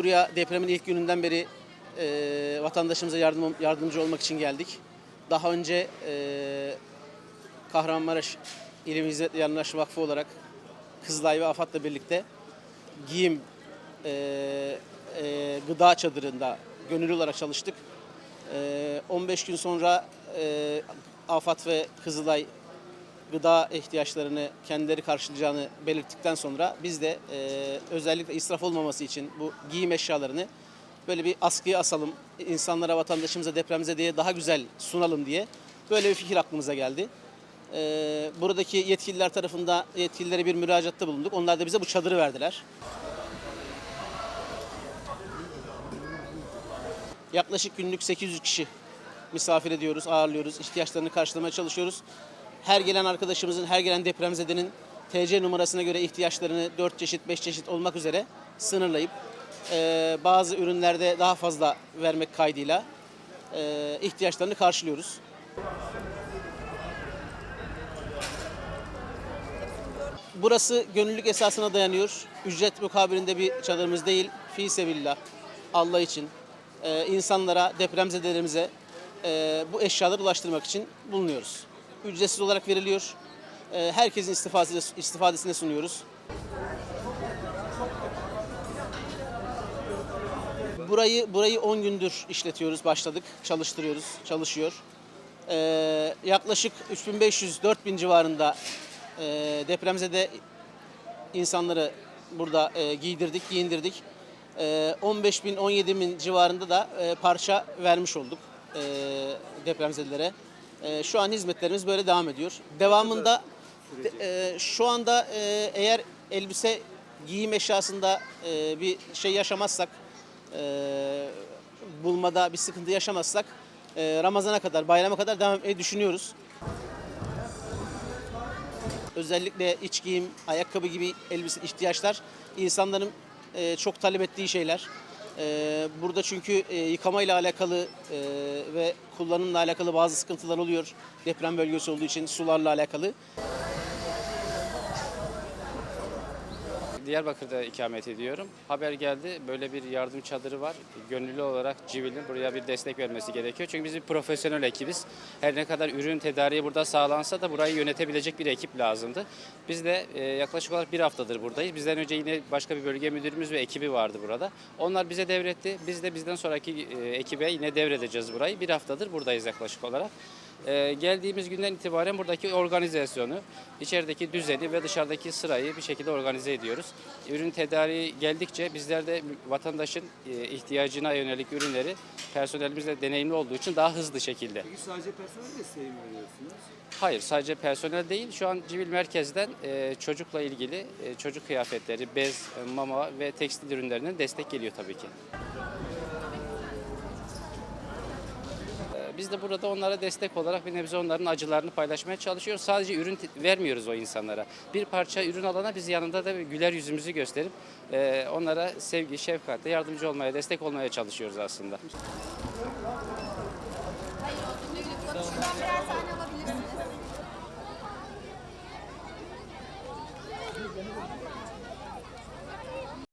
buraya depremin ilk gününden beri e, vatandaşımıza yardım, yardımcı olmak için geldik. Daha önce e, Kahramanmaraş İlim Hizmet Yandaş Vakfı olarak Kızılay ve AFAD'la birlikte giyim e, e, gıda çadırında gönüllü olarak çalıştık. E, 15 gün sonra e, AFAD ve Kızılay gıda ihtiyaçlarını kendileri karşılayacağını belirttikten sonra biz de e, özellikle israf olmaması için bu giyim eşyalarını böyle bir askıya asalım, insanlara, vatandaşımıza depremize diye daha güzel sunalım diye böyle bir fikir aklımıza geldi. E, buradaki yetkililer tarafında yetkililere bir müracaatta bulunduk. Onlar da bize bu çadırı verdiler. Yaklaşık günlük 800 kişi misafir ediyoruz, ağırlıyoruz, ihtiyaçlarını karşılamaya çalışıyoruz. Her gelen arkadaşımızın, her gelen depremzedenin TC numarasına göre ihtiyaçlarını 4 çeşit, 5 çeşit olmak üzere sınırlayıp e, bazı ürünlerde daha fazla vermek kaydıyla e, ihtiyaçlarını karşılıyoruz. Burası gönüllülük esasına dayanıyor. Ücret mukabilinde bir çadırımız değil. Fi sebillah, Allah için e, insanlara, depremzedelerimize e, bu eşyaları ulaştırmak için bulunuyoruz. Ücretsiz olarak veriliyor. E, herkesin istifadesine, sunuyoruz. Burayı burayı 10 gündür işletiyoruz, başladık, çalıştırıyoruz, çalışıyor. E, yaklaşık 3500-4000 civarında e, depremzede insanları burada e, giydirdik, giyindirdik. E, 15 bin, 17 bin civarında da e, parça vermiş olduk e, depremzedelere. E, şu an hizmetlerimiz böyle devam ediyor. Devamında de- e, şu anda e, eğer elbise giyim eşyasında e, bir şey yaşamazsak, e, bulmada bir sıkıntı yaşamazsak e, Ramazan'a kadar, bayrama kadar devam etmeyi düşünüyoruz. Özellikle iç giyim, ayakkabı gibi elbise ihtiyaçlar insanların e, çok talep ettiği şeyler. E, burada çünkü e, yıkamayla alakalı e, ve kullanımla alakalı bazı sıkıntılar oluyor. Deprem bölgesi olduğu için sularla alakalı. Diyarbakır'da ikamet ediyorum. Haber geldi böyle bir yardım çadırı var. Gönüllü olarak Civil'in buraya bir destek vermesi gerekiyor. Çünkü biz bir profesyonel ekibiz. Her ne kadar ürün tedariği burada sağlansa da burayı yönetebilecek bir ekip lazımdı. Biz de e, yaklaşık olarak bir haftadır buradayız. Bizden önce yine başka bir bölge müdürümüz ve ekibi vardı burada. Onlar bize devretti. Biz de bizden sonraki e, ekibe yine devredeceğiz burayı. Bir haftadır buradayız yaklaşık olarak. Ee, geldiğimiz günden itibaren buradaki organizasyonu, içerideki düzeni ve dışarıdaki sırayı bir şekilde organize ediyoruz. Ürün tedariği geldikçe bizler de vatandaşın e, ihtiyacına yönelik ürünleri personelimizle deneyimli olduğu için daha hızlı şekilde. Peki sadece personel desteği mi veriyorsunuz? Hayır sadece personel değil şu an Civil Merkez'den e, çocukla ilgili e, çocuk kıyafetleri, bez, e, mama ve tekstil ürünlerinden destek geliyor tabii ki. Biz de burada onlara destek olarak bir nebze onların acılarını paylaşmaya çalışıyoruz. Sadece ürün vermiyoruz o insanlara. Bir parça ürün alana biz yanında da güler yüzümüzü gösterip e, onlara sevgi, şefkatle yardımcı olmaya, destek olmaya çalışıyoruz aslında. Hayır,